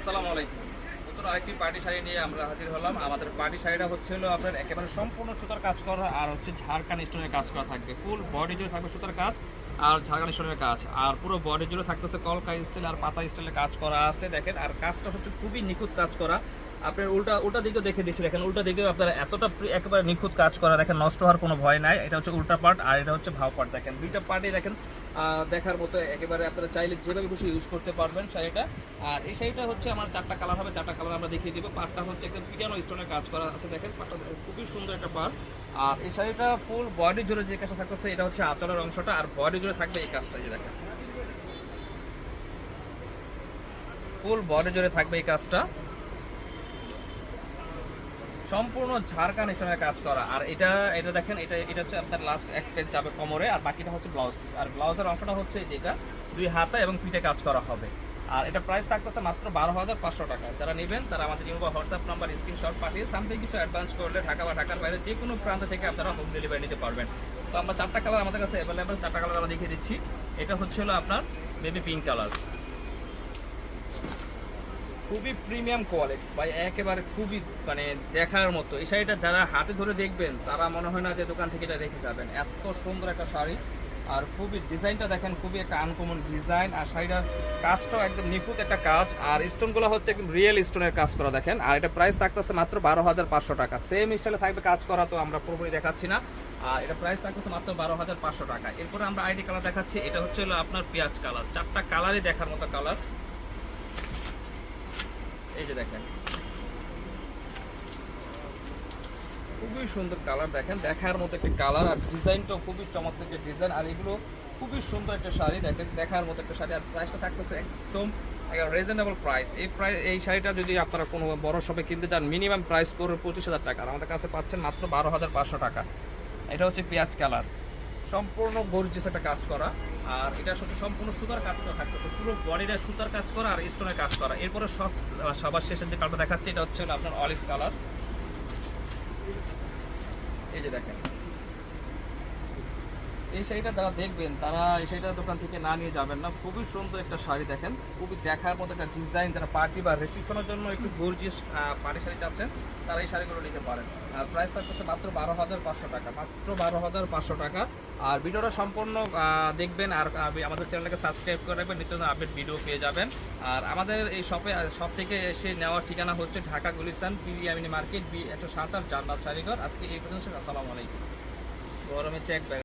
আসসালামু আলাইকুম। নতুন আরেকটি পার্টি শাড়ি নিয়ে আমরা হাজির হলাম। আমাদের পার্টি শাড়িটা হচ্ছে হলো আপনার একেবারে সম্পূর্ণ সুতার কাজ করা আর হচ্ছে ঝাড়খান স্টোনের কাজ করা থাকবে। ফুল বডি জুড়ে থাকবে সুতার কাজ আর ঝাড়খান স্টোনের কাজ। আর পুরো বডি জুড়ে থাকতেছে কলকা স্টাইল আর পাতা স্টাইলে কাজ করা আছে। দেখেন, আর কাজটা হচ্ছে খুবই নিখুঁত কাজ করা। আপনার উল্টা উল্টা দিকেও দেখে দিচ্ছি। দেখেন, উল্টা দিকেও আপনার এতটা একেবারে নিখুঁত কাজ করা, দেখেন, নষ্ট হওয়ার কোনো ভয় নাই। এটা হচ্ছে উল্টা পার্ট আর এটা হচ্ছে ভাও পার্ট দেখেন, দুইটা পার্টই দেখেন দেখার মতো একেবারে আপনারা চাইলে যেভাবে খুশি ইউজ করতে পারবেন শাড়িটা। আর এই শাড়িটা হচ্ছে আমার চারটা কালার হবে, চারটা কালার আমরা দেখিয়ে দিব। পার্টটা হচ্ছে একদম পিটানো স্টোনের কাজ করা আছে, দেখেন পার্টটা খুবই সুন্দর একটা পার্ট আর এই শাড়িটা ফুল বডি জুড়ে যে কাজটা থাকতেছে, এটা হচ্ছে আঁচলের অংশটা, আর বডি জুড়ে থাকবে এই কাজটা যে দেখেন। ফুল বডি জুড়ে থাকবে এই কাজটা। সম্পূর্ণ ঝাড়খান স্টোনের কাজ করা। আর এটা এটা দেখেন, এটা এটা হচ্ছে আপনার লাস্ট এক পেজ যাবে কোমরে, আর বাকিটা হচ্ছে ব্লাউজ পিস আর ব্লাউজের অংশটা হচ্ছে যেটা, দুই হাতা এবং পিঠে কাজ করা হবে। আর এটা প্রাইস থাকতেছে মাত্র বারো হাজার পাঁচশো টাকা। যারা নেবেন, তারা আমাদের ইউবা হোয়াটসঅ্যাপ নাম্বার স্ক্রিনশট পাঠিয়ে সামথিং কিছু অ্যাডভান্স করলে ঢাকা বা ঢাকার বাইরে যে কোনো প্রান্ত থেকে আপনারা হোম ডেলিভারি নিতে পারবেন। তো আমরা চারটা কালার আমাদের কাছে অ্যাভেলেবেল চারটা কালার আমরা দেখিয়ে দিচ্ছি। এটা হচ্ছে হলো আপনার বেবি পিঙ্ক কালার খুবই প্রিমিয়াম কোয়ালিটি ভাই, একেবারে খুবই মানে দেখার মতো। এই শাড়িটা যারা হাতে ধরে দেখবেন, তারা মনে হয় না যে দোকান থেকে এটা রেখে যাবেন। এত সুন্দর একটা শাড়ি, আর খুবই ডিজাইনটা দেখেন, খুবই একটা আনকমন ডিজাইন আর শাড়িটার কাজটাও একদম নিখুঁত একটা কাজ। আর স্টোনগুলো হচ্ছে একদম রিয়েল স্টোনের কাজ করা, দেখেন। আর এটা প্রাইস থাকতেছে মাত্র বারো হাজার পাঁচশো টাকা। সেম স্টাইলে থাকবে কাজ করা, তো আমরা পুরোপুরি দেখাচ্ছি না। আর এটা প্রাইস থাকতেছে মাত্র বারো হাজার পাঁচশো টাকা। এরপরে আমরা আইডি কালার দেখাচ্ছি। এটা হচ্ছে আপনার পেঁয়াজ কালার চারটা কালারই দেখার মতো কালার এই দেখেন। খুবই সুন্দর কালার দেখেন, দেখার মতো একটা কালার, আর ডিজাইনটাও খুবই চমৎকার একটা ডিজাইন, আর এগুলো খুবই সুন্দর একটা শাড়ি দেখেন, দেখার মতো একটা শাড়ি, আর প্রাইসটা থাকতেছে একদম রিজনেবল প্রাইস এই প্রাইস এই শাড়িটা যদি আপনারা কোনো বড় শপে কিনতে চান মিনিমাম প্রাইস পড়বে পঁচিশ হাজার টাকা আমাদের কাছে পাচ্ছেন মাত্র বারো হাজার পাঁচশো টাকা। এটা হচ্ছে পেঁয়াজ কালার। সম্পূর্ণ গর্জিস একটা কাজ করা। আর এটা সাথে সম্পূর্ণ সুতার কাজ করা থাকতেছে। পুরো বডিটা সুতার কাজ করা আর স্টোনের কাজ করা। এরপরে সব সবার শেষে যে কালটা দেখাচ্ছে, এটা হচ্ছে আপনার অলিভ কালার এই যে দেখেন। এই শাড়িটা যারা দেখবেন, তারা এই শাড়িটা দোকান থেকে না নিয়ে যাবেন না। খুবই সুন্দর একটা শাড়ি দেখেন। খুবই দেখার মতো একটা ডিজাইন যারা পার্টি বা রেসিপশনের জন্য একটু গর্জিয়াস পার্টি শাড়ি চাচ্ছেন, তারা এই শাড়িগুলো নিতে পারেন। আর প্রাইস থাকতেছে মাত্র বারো হাজার পাঁচশো টাকা, মাত্র বারো হাজার পাঁচশো টাকা। আর ভিডিওটা সম্পূর্ণ দেখবেন আর আমাদের চ্যানেলকে সাবস্ক্রাইব করে রাখবেন, নিত্য আপডেট ভিডিও পেয়ে যাবেন। আর আমাদের এই শপে শপ থেকে এসে নেওয়ার ঠিকানা হচ্ছে ঢাকা গুলিস্তান, পিরিয়ামিনি মার্কেট, বি একশো সাত আট জান্নাত শাড়িঘর। আজকে এই পর্যন্ত আসসালামু আলাইকুম। গরমে চেক